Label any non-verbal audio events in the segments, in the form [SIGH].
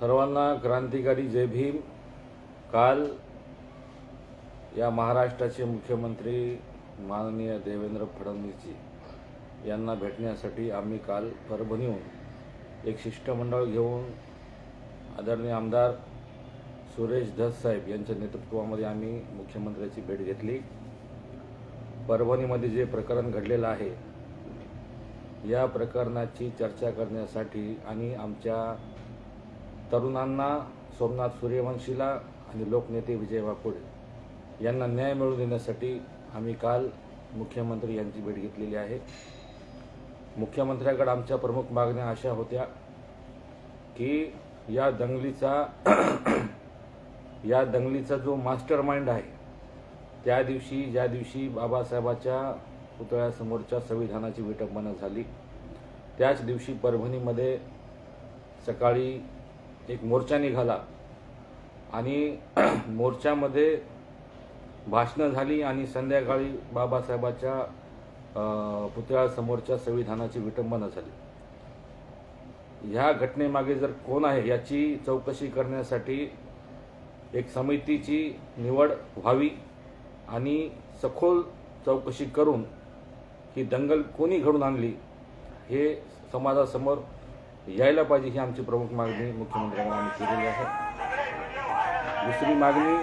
सर्वांना क्रांतिकारी जय भीम. काल या महाराष्ट्राचे मुख्यमंत्री माननीय देवेंद्र फडणवीसजी यांना भेटण्यासाठी आम्ही काल परभणीहून एक शिष्टमंडळ घेऊन आदरणीय आमदार सुरेश धस साहेब यांच्या नेतृत्वामध्ये आम्ही मुख्यमंत्र्याची भेट घेतली. परभणीमध्ये जे प्रकरण घडलेलं आहे या प्रकरणाची चर्चा करण्यासाठी आणि आमच्या तरुणांना सोमनाथ सूर्यवंशीला आणि लोकनेते विजय वाकोडे यांना न्याय मिळवून देण्यासाठी आम्ही काल मुख्यमंत्री यांची भेट घेतलेली आहे. मुख्यमंत्र्याकडे आमच्या प्रमुख मागण्या अशा होत्या की या दंगलीचा [CLEARS THROAT] या दंगलीचा जो मास्टर माइंड आहे त्या दिवशी ज्या दिवशी बाबासाहेबाच्या पुतळ्यासमोरच्या संविधानाची विटंबना झाली त्याच दिवशी परभणीमध्ये सकाळी एक मोर्चा निघाला. आणि [CLEARS THROAT] मोर्चामध्ये भाषणं झाली आणि संध्याकाळी बाबासाहेबाच्या पुतळ्यासमोरच्या संविधानाची विटंबना झाली. ह्या घटनेमागे जर कोण आहे याची चौकशी करण्यासाठी एक समितीची निवड व्हावी आणि सखोल चौकशी करून ही दंगल कोणी घडून आणली हे समाजासमोर यायला पाहिजे ही आमची प्रमुख मागणी मुख्यमंत्र्यांना आम्ही केलेली आहे. दुसरी मागणी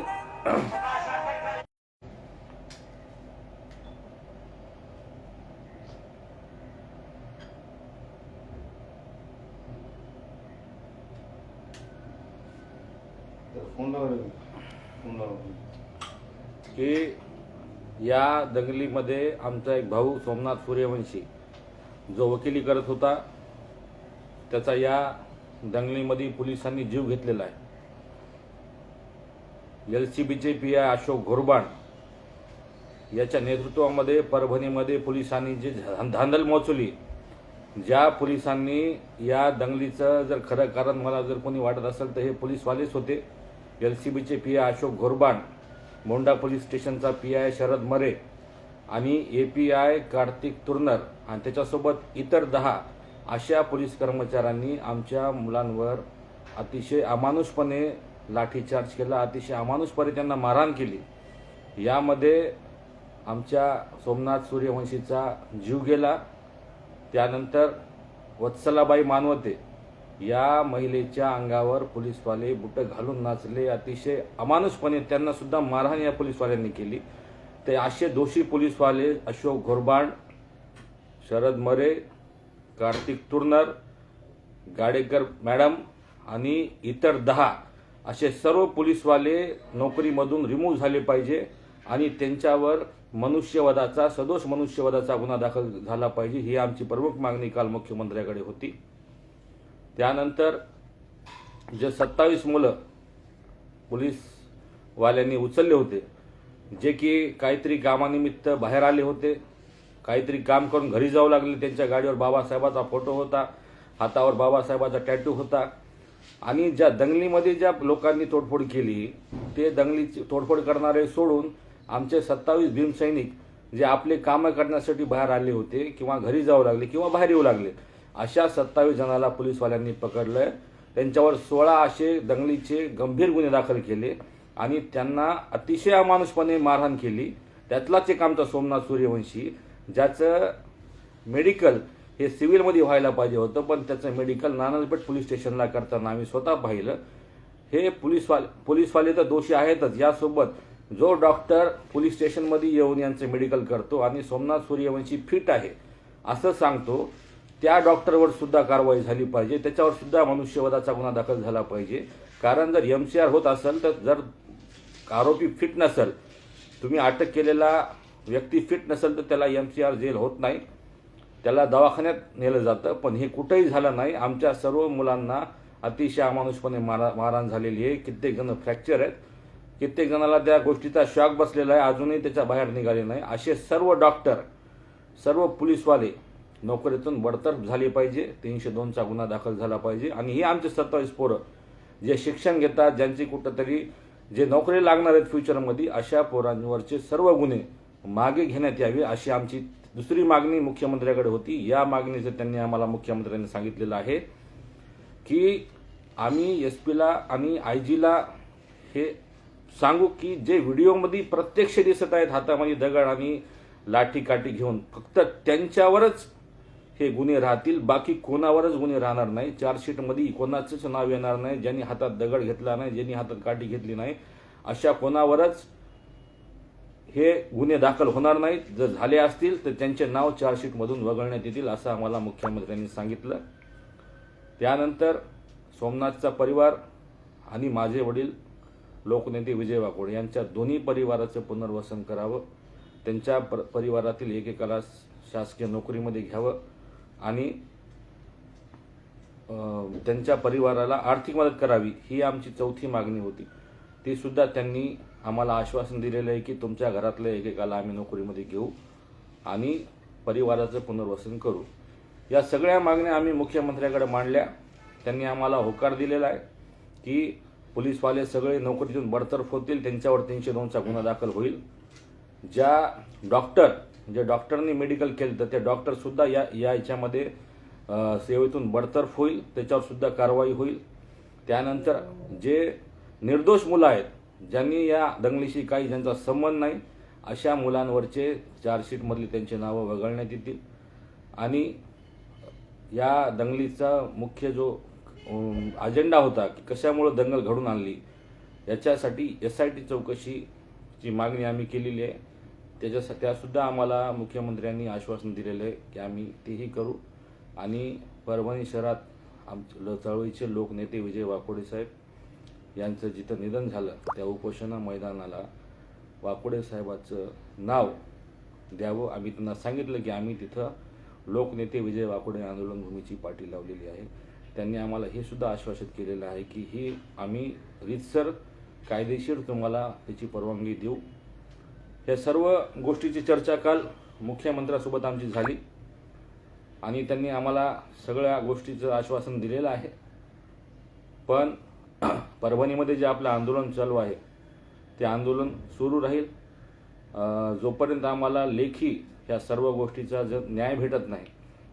की या दंगलीमध्ये आमचा एक भाऊ सोमनाथ सूर्यवंशी जो वकिली करत होता त्याचा या दंगलीमध्ये पोलिसांनी जीव घेतलेला आहे. एल सी बीचे पी आय अशोक घोरबाण याच्या नेतृत्वामध्ये परभणीमध्ये पोलिसांनी जी धांदल मोचवली ज्या पोलिसांनी या दंगलीचं जर खरं कारण मला जर कोणी वाटत असेल तर हे पोलीसवालेच होते. एल सी बीचे P I Ashok Ghorban Monda police स्टेशनचा पी आय शरद मरे आणि A P I Kartik Turnar आणि त्याच्यासोबत इतर दहा अशा पोलीस कर्मचाऱ्यांनी आमच्या मुलांवर अतिशय अमानुषपणे लाठीचार्ज केला अतिशय अमानुषपणे त्यांना मारहाण केली. यामध्ये आमच्या सोमनाथ सूर्यवंशीचा जीव गेला. त्यानंतर वत्सलाबाई मानवते या महिलेच्या अंगावर पोलीसवाले बुटं घालून नाचले. अतिशय अमानुषपणे त्यांना सुद्धा मारहाण या पोलीसवाल्यांनी केली. ते असे दोषी पोलीसवाले अशोक घोरबांड शरद मरे कार्तिक तुर्नर गाडेकर मॅडम आणि इतर दहा असे सर्व पोलीसवाले नोकरीमधून रिमूव्ह झाले पाहिजे आणि त्यांच्यावर मनुष्यवधाचा सदोष मनुष्यवधाचा गुन्हा दाखल झाला पाहिजे ही आमची प्रमुख मागणी काल मुख्यमंत्र्याकडे होती. त्यानंतर जे सत्तावीस मुलं पोलीसवाल्यांनी उचलले होते जे की काहीतरी कामानिमित्त बाहेर आले होते काहीतरी काम करून घरी जाऊ लागले. त्यांच्या गाडीवर बाबासाहेबाचा फोटो होता. हातावर बाबासाहेबाचा टॅटू होता. आणि ज्या दंगलीमध्ये ज्या लोकांनी तोडफोड केली ते दंगलीची तोडफोड करणारे सोडून आमचे सत्तावीस भीमसैनिक जे आपले कामं करण्यासाठी बाहेर आले होते किंवा घरी जाऊ लागले किंवा बाहेर येऊ लागले अशा सत्तावीस जणाला पोलीसवाल्यांनी पकडलंय त्यांच्यावर सोळा असे दंगलीचे गंभीर गुन्हे दाखल केले आणि त्यांना अतिशय अमानुषपणे मारहाण केली. त्यातलाच एक आमचा सोमनाथ सूर्यवंशी. ज्याचं मेडिकल हे सिव्हिलमध्ये व्हायला पाहिजे होतं पण त्याचं मेडिकल नानलपेठ पोलीस स्टेशनला करताना आम्ही स्वतः पाहिलं. हे पोलीसवाले पोलीसवाले तर दोषी आहेतच. यासोबत जो डॉक्टर पोलीस स्टेशनमध्ये येऊन यांचं मेडिकल करतो आणि सोमनाथ सूर्यवंशी फिट आहे असं सांगतो त्या डॉक्टरवर सुद्धा कारवाई झाली पाहिजे. त्याच्यावर सुद्धा मनुष्यवधाचा गुन्हा दाखल झाला पाहिजे. कारण जर एम सी आर होत असेल तर जर आरोपी फिट नसेल तुम्ही अटक केलेला व्यक्ती फिट नसेल तर त्याला एम सी आर जेल होत नाही. त्याला दवाखान्यात नेलं जातं पण हे कुठंही झालं नाही. आमच्या सर्व मुलांना अतिशय अमानुषपणे मारा मारहाण झालेली आहे. कित्येक जण फ्रॅक्चर आहेत. कित्येक जणाला त्या गोष्टीचा शॉक बसलेला आहे. अजूनही त्याच्या बाहेर निघाले नाही. असे सर्व डॉक्टर सर्व पोलीसवाले नोकरीतून बडतर्फ झाले पाहिजे. तीनशे दोनचा गुन्हा दाखल झाला पाहिजे. आणि ही आमचे सत्तावीस पोरं जे शिक्षण घेतात ज्यांची कुठंतरी जे नोकरी लागणार आहेत फ्युचरमध्ये अशा पोरांवरचे सर्व गुन्हे मागे घेण्यात यावी अशी आमची दुसरी मागणी मुख्यमंत्र्याकडे होती. या मागणीचं त्यांनी आम्हाला मुख्यमंत्र्यांनी सांगितलेलं आहे की आम्ही एस पीला आणि आय जीला हे सांगू की जे व्हिडिओमध्ये प्रत्यक्ष दिसत आहेत हातामध्ये दगड आणि लाठी काठी घेऊन फक्त त्यांच्यावरच हे गुन्हे राहतील बाकी कोणावरच गुन्हे राहणार नाही. चार्जशीटमध्ये कोणाचंच नाव येणार नाही. ज्यांनी हातात दगड घेतला नाही ज्यांनी हातात काठी घेतली नाही अशा कोणावरच हे गुन्हे दाखल होणार नाहीत. जर झाले असतील तर त्यांचे नाव चार्जशीटमधून वगळण्यात येतील असं आम्हाला मुख्यमंत्र्यांनी सांगितलं. त्यानंतर सोमनाथचा परिवार आणि माझे वडील लोकनेते विजय वाकोड यांच्या दोन्ही परिवाराचं पुनर्वसन करावं. त्यांच्या पर परिवारातील एकेकाला शासकीय नोकरीमध्ये घ्यावं आणि त्यांच्या परिवाराला आर्थिक मदत करावी ही आमची चौथी मागणी होती. ती सुद्धा त्यांनी आम्हाला आश्वासन दिलेलं आहे की तुमच्या घरातल्या एकेकाला आम्ही नोकरीमध्ये घेऊ आणि परिवाराचं पुनर्वसन करू. या सगळ्या मागण्या आम्ही मुख्यमंत्र्याकडे मांडल्या. त्यांनी आम्हाला होकार दिलेला आहे की पोलीसवाले सगळे नोकरीतून बडतर्फ होतील त्यांच्यावर तीनशे दोनचा गुन्हा दाखल होईल. ज्या डॉक्टर जे डॉक्टरनी मेडिकल केलं तर ते डॉक्टरसुद्धा या या याच्यामध्ये सेवेतून बडतर्फ होईल त्याच्यावरसुद्धा कारवाई होईल. त्यानंतर जे निर्दोष मुलं आहेत ज्यांनी या दंगलीशी काही ज्यांचा संबंध नाही अशा मुलांवरचे चार्जशीटमधली त्यांची नावं वगळण्यात येतील. आणि या दंगलीचा मुख्य जो अजेंडा होता की कशामुळं दंगल घडून आणली याच्यासाठी एस आय टी चौकशीची मागणी आम्ही केलेली आहे. त्याच्यासाठी त्यासुद्धा आम्हाला मुख्यमंत्र्यांनी आश्वासन दिलेलं आहे की आम्ही तेही करू. आणि परभणी शहरात आमचे चळवळीचे लोकनेते विजय वाकोडे साहेब यांचं जिथं निधन झालं त्या उपोषणा मैदानाला वाकोडे साहेबाचं नाव द्यावं. आम्ही त्यांना सांगितलं की आम्ही तिथं लोकनेते विजय वाकोडे आंदोलन भूमीची पाठी लावलेली आहे. त्यांनी आम्हाला हे सुद्धा आश्वासित केलेलं आहे की ही आम्ही रीतसर कायदेशीर तुम्हाला त्याची परवानगी देऊ. या सर्व गोष्टीची चर्चा काल मुख्यमंत्र्यासोबत आमची झाली आणि त्यांनी आम्हाला सगळ्या गोष्टीचं आश्वासन दिलेलं आहे. पण [CLEARS THROAT] परभणीमध्ये जे आपलं आंदोलन चालू आहे ते आंदोलन सुरू राहील. जोपर्यंत आम्हाला लेखी ह्या सर्व गोष्टीचा जर न्याय भेटत नाही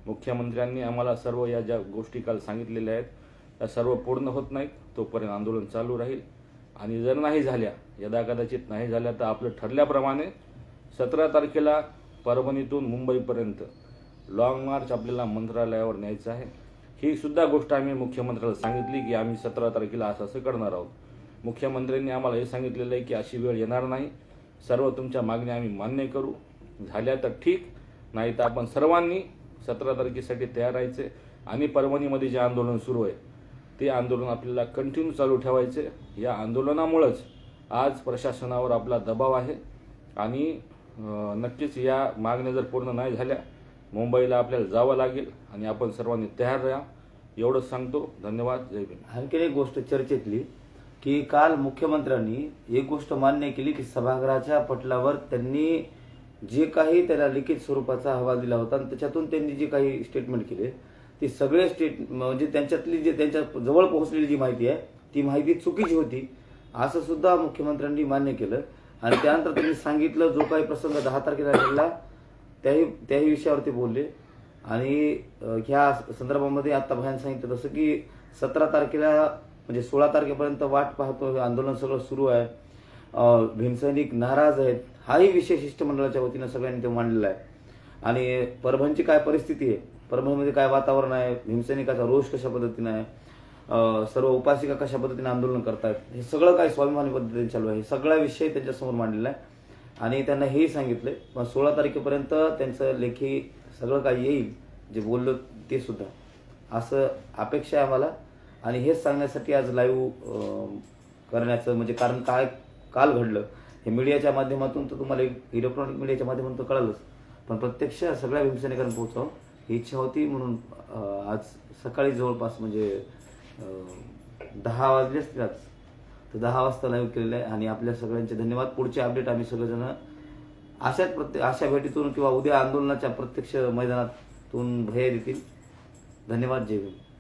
मुख्यमंत्र्यांनी आम्हाला सर्व या ज्या गोष्टी काल सांगितलेल्या आहेत त्या सर्व पूर्ण होत नाहीत तोपर्यंत आंदोलन चालू राहील. आणि जर नाही झाल्या यदा कदाचित नाही झाल्या तर आपलं ठरल्याप्रमाणे सतरा तारखेला परभणीतून मुंबईपर्यंत लॉंग मार्च आपल्याला मंत्रालयावर न्यायचं आहे. ही सुद्धा गोष्ट आम्ही मुख्यमंत्र्याला सांगितली की आम्ही सतरा तारखेला असं असं करणार आहोत. मुख्यमंत्र्यांनी आम्हाला हे सांगितलेलं आहे की अशी वेळ येणार नाही. सर्व तुमच्या मागण्या आम्ही मान्य करू. झाल्या तर ठीक नाही तर आपण सर्वांनी सतरा तारखेसाठी तयार राहायचे आणि परभणीमध्ये जे आंदोलन सुरू आहे ते आंदोलन आपल्याला कंटिन्यू चालू ठेवायचे. या आंदोलनामुळंच आज प्रशासनावर आपला दबाव आहे आणि नक्कीच या मागण्या जर पूर्ण नाही झाल्या मुंबईला आपल्याला जावं लागेल आणि आपण सर्वांनी तयार राहा. एवढंच सांगतो. धन्यवाद. जय भीम. आणखीन एक गोष्ट चर्चेतली की काल मुख्यमंत्र्यांनी एक गोष्ट मान्य केली की सभागृहाच्या पटलावर त्यांनी जे काही त्याला लिखित स्वरूपाचा अहवाल दिला होता आणि त्याच्यातून त्यांनी जे काही स्टेटमेंट केले ती सगळे स्टेट म्हणजे त्यांच्यातली जे त्यांच्या जवळ पोहोचलेली जी माहिती आहे ती माहिती चुकीची होती. असं सुद्धा मुख्यमंत्र्यांनी मान्य केलं. आणि त्यानंतर त्यांनी सांगितलं जो काही प्रसंग दहा तारखेला घडला त्याही त्याही विषयावरती बोलले. आणि ह्या संदर्भामध्ये आता भयान सांगितलं तसं की सतरा तारखेला म्हणजे सोळा तारखेपर्यंत वाट पाहतो हे आंदोलन सगळं सुरू आहे. भीमसैनिक नाराज आहेत. हाही विषय शिष्टमंडळाच्या वतीनं सगळ्यांनी ते मांडलेला आहे. आणि परभणची काय परिस्थिती आहे? परभणीमध्ये काय वातावरण आहे? भीमसैनिकाचा रोष कशा पद्धतीनं आहे? सर्व उपासिका कशा पद्धतीने आंदोलन करतायत? हे सगळं काय स्वाभिमानी पद्धतीने चालू आहे. हे सगळा विषय त्यांच्यासमोर मांडलेला आहे. आणि त्यांना हेही सांगितलं पण सोळा तारखेपर्यंत त्यांचं लेखी सगळं काही येईल जे बोललो ते सुद्धा. असं अपेक्षा आहे आम्हाला. आणि हेच सांगण्यासाठी आज लाईव्ह करण्याचं म्हणजे कारण काय काल घडलं हे मीडियाच्या माध्यमातून तर तुम्हाला इलेक्ट्रॉनिक मीडियाच्या माध्यमातून तर कळालंच. पण प्रत्यक्ष सगळ्या भीमसैनिकांना पोहोचावं ही इच्छा होती म्हणून आज सकाळी जवळपास म्हणजे दहा वाजले असतील आज. तर दहा वाजता लाईव्ह केलेलं आहे आणि आपल्या सगळ्यांचे धन्यवाद. पुढचे अपडेट आम्ही सगळेजण अशाच प्रत्येक अशा भेटीतून किंवा उद्या आंदोलनाच्या प्रत्यक्ष मैदानातून भय देतील धन्यवाद. जय भीम